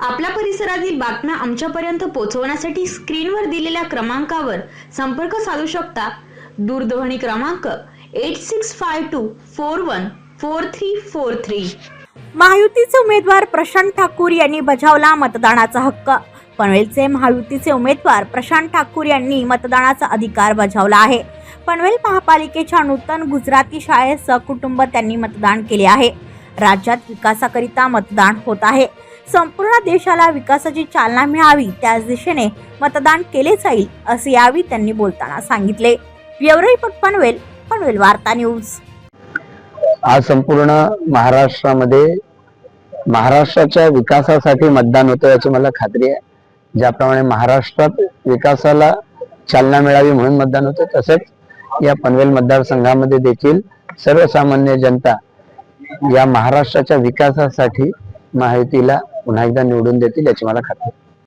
आपल्या परिसरातील बातम्या आमच्यापर्यंत पोहोचवण्यासाठी स्क्रीनवर दिलेल्या क्रमांकावर संपर्क साधू शकता. दूरध्वनी क्रमांक eight six five two four one four three four three. महायुतीचे उमेदवार प्रशांत ठाकूर यांनी बजावला मतदानाचा हक्क. पनवेलचे महायुतीचे उमेदवार प्रशांत ठाकूर यांनी मतदानाचा अधिकार बजावला आहे. पनवेल महापालिकेच्या नूतन गुजराती शाळेत सहकुटुंब त्यांनी मतदान केले आहे. राज्यात विकासाकरिता मतदान होत आहे. संपूर्ण देशाला विकासाची चालना मिळावी त्याच दिशेने मतदान केले जाईल असे यावेळी त्यांनी बोलताना सांगितले. ब्युरो पनवेल पनवेल वार्ता न्यूज. आज संपूर्ण महाराष्ट्रामध्ये महाराष्ट्राच्या विकासासाठी मतदान होतं याची मला खात्री आहे. ज्याप्रमाणे महाराष्ट्रात विकासाला चालना मिळावी म्हणून मतदान होतं तसंच या पनवेल मतदारसंघामध्ये देखील सर्वसामान्य जनता या महाराष्ट्राच्या विकासासाठी माहितीला पुन्हा एकदा निवडून देतील याची मला खात्री